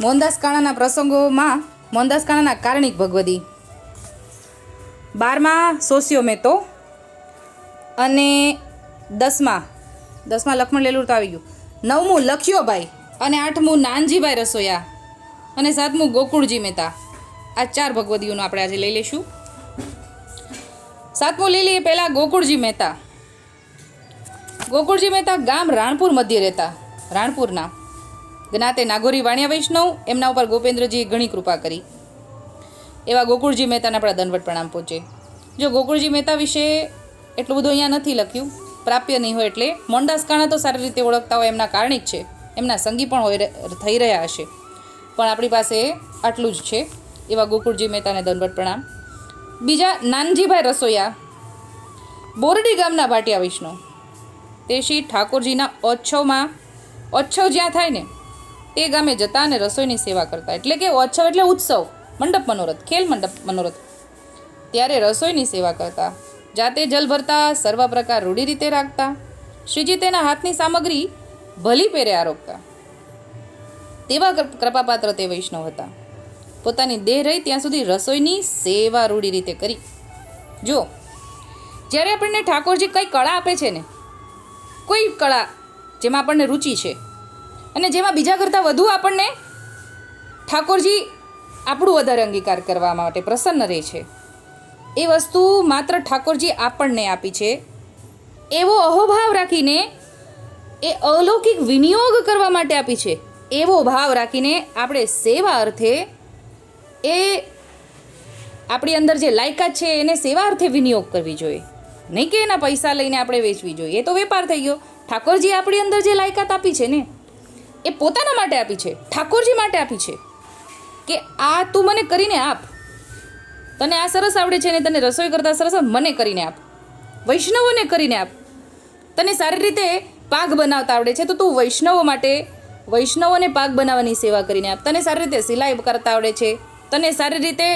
મોહનદાસ કાણાના પ્રસંગોમાં મોહનદાસ કાણાના કારણિક ભગવદી. બારમા સોસિયો મેતો અને દસમા દસમા લક્ષ્મણ લેલુર તો આવી ગયું. નવમું લખ્યોભાઈ અને આઠમું નાનજીભાઈ રસોયા અને સાતમું ગોકુળજી મહેતા. આ ચાર ભગવદીઓનું આપણે આજે લઈ લઈશું. સાતમું લઈ લઈએ પહેલાં ગોકુળજી મહેતા. ગોકુળજી મહેતા ગામ રાણપુર મધ્ય રહેતા. રાણપુરના. જ્ઞાતે નાગોરી વાણિયા વૈષ્ણવ, એમના ઉપર ગોપેન્દ્રજીએ ઘણી કૃપા કરી. એવા ગોકુળજી મહેતાને આપણા દંડવટ પ્રણામ પહોંચે. જો ગોકુળજી મહેતા વિશે એટલું બધું અહીંયા નથી લખ્યું, પ્રાપ્ય નહીં હોય એટલે મોહનદાસ કાણા તો સારી રીતે ઓળખતા હોય એમના કારણિક છે. એમના સંગી પણ હોય થઈ રહ્યા હશે. પણ આપણી પાસે આટલું જ છે. એવા ગોકુળજી મહેતાને દંડવટ પ્રણામ. બીજા નાનજીભાઈ રસોયા, બોરડી ગામના ભાટિયા વિષ્ણુ તે શ્રી ઠાકોરજીના ઓછવમાં, ઓછવ જ્યાં થાય ને તે ગામે જતા અને રસોઈની સેવા કરતા. એટલે કે ઓછવ એટલે ઉત્સવ. મંડપ મનોરથ, ખેલ મંડપ મનોરથ. ત્યારે રસોઈની સેવા કરતા. જાતે જલ ભરતા સર્વ પ્રકાર રૂઢી રીતે રાખતા. શ્રીજી તેના હાથની સામગ્રી ભલી પેરે આરોપતા. તેવા કૃપાપાત્ર તે વૈષ્ણવ હતા. પોતાની દેહ રહી ત્યાં સુધી રસોઈની સેવા રૂઢી રીતે કરી. જો, જ્યારે આપણને ઠાકોરજી કઈ કળા આપે છે ને, કોઈ કળા જેમાં આપણને રુચિ છે અને જેમાં બીજા કરતાં વધુ આપણને ઠાકોરજી આપણું વધારે અંગીકાર કરવા માટે પ્રસન્ન રહે છે. એ વસ્તુ માત્ર ઠાકોરજી આપણને આપી છે. એવો અહોભાવ રાખીને એ અલૌકિક વિનિયોગ કરવા માટે આપી છે. એવો ભાવ રાખીને આપણે સેવા અર્થે એ આપણી અંદર જે લાયકાત છે એને સેવા અર્થે વિનિયોગ કરવી જોઈએ. નહીં કે એના પૈસા લઈને આપણે વેચવી જોઈએ. એ તો વેપાર થઈ ગયો. ઠાકોરજી આપણી અંદર જે લાયકાત આપી છે ને એ પોતાના માટે આપી છે, ઠાકોરજી માટે આપી છે કે આ તું મને કરીને આપ. તને આ સરસ આવડે છે ને તને રસોઈ કરતાં સરસ મને કરીને આપ. વૈષ્ણવોને કરીને આપ. તને સારી રીતે પાક બનાવતા આવડે છે, તો તું વૈષ્ણવો માટે, વૈષ્ણવોને પાક બનાવવાની સેવા કરીને આપ. તને સારી રીતે સિલાઈ કરતા આવડે છે, તને સારી રીતે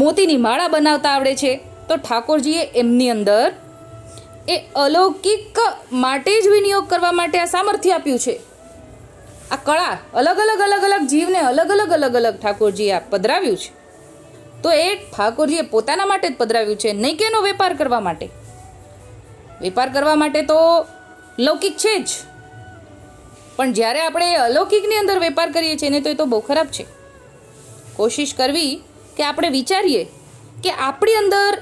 મોતીની માળા બનાવતા આવડે છે, તો ઠાકોરજીએ એમની અંદર એ અલૌકિક માટે જ વિનિયોગ કરવા માટે આ સામર્થ્ય આપ્યું છે. આ કળા અલગ અલગ અલગ અલગ જીવને અલગ અલગ અલગ અલગ ઠાકોરજીએ આ પધરાવ્યું છે. તો એ ઠાકોરજીએ પોતાના માટે જ પધરાવ્યું છે, નહીં કે એનો વેપાર કરવા માટે. વેપાર કરવા માટે તો લૌકિક છે જ. પણ જ્યારે આપણે અલૌકિકની અંદર વેપાર કરીએ છીએ ને તો એ તો બહુ ખરાબ છે. કોશિશ કરવી કે આપણે વિચારીએ કે આપણી અંદર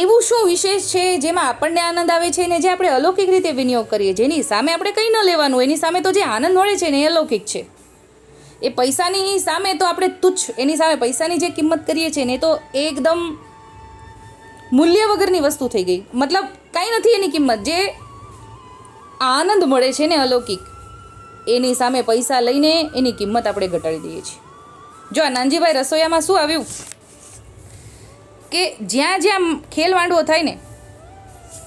એવું શું વિશેષ છે જેમાં આપણને આનંદ આવે છે ને જે આપણે અલૌકિક રીતે વિનિયોગ કરીએ જેની સામે આપણે કંઈ ન લેવાનું. એની સામે તો જે આનંદ મળે છે ને એ અલૌકિક છે. એ પૈસાની સામે તો આપણે તુચ્છ. એની સામે પૈસાની જે કિંમત કરીએ છીએ ને એ તો એકદમ મૂલ્ય વગરની વસ્તુ થઈ ગઈ. મતલબ કાંઈ નથી એની કિંમત. જે આનંદ મળે છે ને અલૌકિક, એની સામે પૈસા લઈને એની કિંમત આપણે ઘટાડી દઈએ છીએ. જો આ નાનજીભાઈ રસોઈયામાં શું આવ્યું? કે જ્યાં જ્યાં ખેલ માંડવો થાય ને,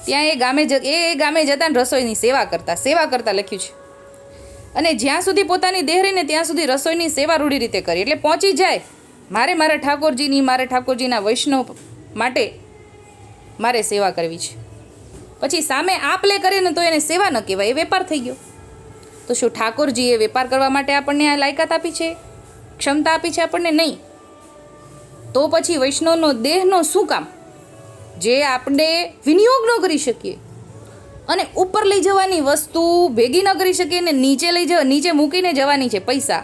ત્યાં એ ગામે જ, એ ગામે જતા રસોઈની સેવા કરતા સેવા કરતા લખ્યું છે. અને જ્યાં સુધી પોતાની દેહ રહીને ત્યાં સુધી રસોઈની સેવા રૂઢી રીતે કરી. એટલે પહોંચી જાય, મારે મારા ઠાકોરજીની, મારે ઠાકોરજીના વૈષ્ણવ માટે મારે સેવા કરવી છે. પછી સામે આપ લે કરે ને, તો એને સેવા ન કહેવાય, એ વેપાર થઈ ગયો. તો શું ઠાકોરજીએ વેપાર કરવા માટે આપણને આ લાયકાત આપી છે? ક્ષમતા આપી છે આપણને? નહીં. તો પછી વૈષ્ણવનો દેહનો શું કામ? જે આપણે વિનિયોગ ન કરી શકીએ. અને ઉપર લઈ જવાની વસ્તુ ભેગી ન કરી શકીએ ને નીચે લઈ જવા નીચે મૂકીને જવાની છે પૈસા.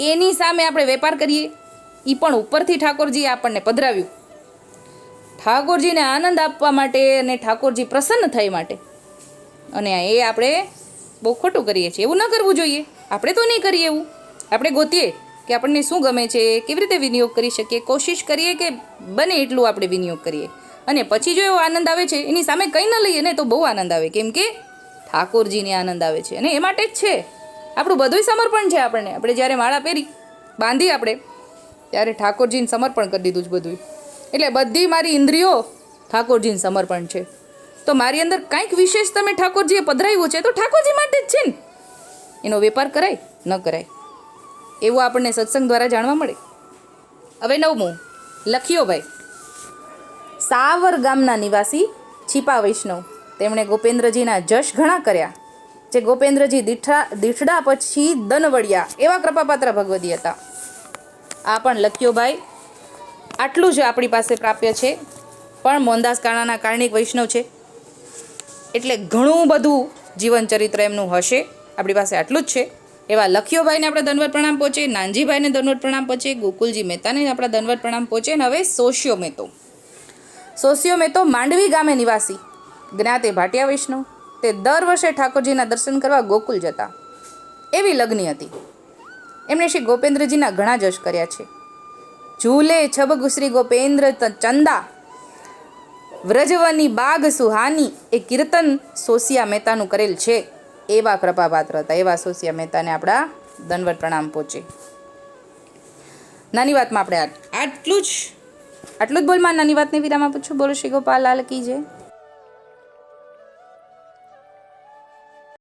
એની સામે આપણે વેપાર કરીએ. એ પણ ઉપરથી ઠાકોરજીએ આપણને પધરાવ્યું. ઠાકોરજીને આનંદ આપવા માટે અને ઠાકોરજી પ્રસન્ન થાય માટે. અને એ આપણે બહુ ખોટું કરીએ છીએ. એવું ન કરવું જોઈએ. આપણે તો નહીં કરીએ એવું. આપણે ગોતીએ. કે આપણને શું ગમે છે, કેવી રીતે વિનિયોગ કરી શકીએ, કોશિશ કરીએ કે બને એટલું આપણે વિનિયોગ કરીએ. અને પછી જો એવો આનંદ આવે છે, એની સામે કંઈ ન લઈએ ને તો બહુ આનંદ આવે. કેમ કે ઠાકોરજીને આનંદ આવે છે અને એ માટે જ છે. આપણું બધુંય સમર્પણ છે આપણને. આપણે જ્યારે માળા પહેરી બાંધી આપણે, ત્યારે ઠાકોરજીને સમર્પણ કરી દીધું છે બધું એટલે બધી મારી ઇન્દ્રિયો ઠાકોરજીને સમર્પણ છે. તો મારી અંદર કાંઈક વિશેષ તમે ઠાકોરજીએ પધરાવ્યું છે, તો ઠાકોરજી માટે જ છે ને. એનો વેપાર કરાય, ન કરાય. એવું આપણને સત્સંગ દ્વારા જાણવા મળે. હવે નવમું. લખ્યો ભાઈ. સાવર ગામના નિવાસી છીપા વૈષ્ણવ. તેમણે ગોપેન્દ્રજીના જશ ઘણા કર્યા, જે ગોપેન્દ્રજી દીઠા, દીઠડા પછી દનવડિયા એવા કૃપાપાત્ર ભગવતી હતા. આ પણ લખ્યો ભાઈ. આટલું જ આપણી પાસે પ્રાપ્ય છે, પણ મોહનદાસ કાણાના કારણિક વૈષ્ણવ છે. એટલે ઘણું બધું જીવન ચરિત્ર એમનું હશે. આપણી પાસે આટલું જ છે. એવા લખ્યોભાઈને આપણા દંડવત પ્રણામ પહોંચે નાનજીભાઈને દંડવત પ્રણામ પહોંચે ગોકુલજી મહેતાને આપણા દંડવત પ્રણામ પહોંચે અને હવે સોશિયો મહેતો. સોશિયો મહેતો માંડવી ગામે નિવાસી. જ્ઞાતે ભાટિયા વૈષ્ણવ. તે દર વર્ષે ઠાકોરજીના દર્શન કરવા ગોકુલ જતા. એવી લગ્ની હતી. એમણે શ્રી ગોપેન્દ્રજીના ઘણા જશ કર્યા છે. ઝૂલે છબગુશ્રી ગોપેન્દ્ર ચંદા. વ્રજવની બાગ સુહાની એ કીર્તન સોસિયા મહેતાનું કરેલ છે. એવા કૃપાપાત્ર હતા, એવા સોસિયા મહેતાને આપણા દંડવત પ્રણામ પહોંચે. નાની વાતમાં આપણે આટલું જ આટલું જ બોલમાં નાની વાતને વિરામ આપું છું. બોલો શ્રી ગોપાલ, લાલ કી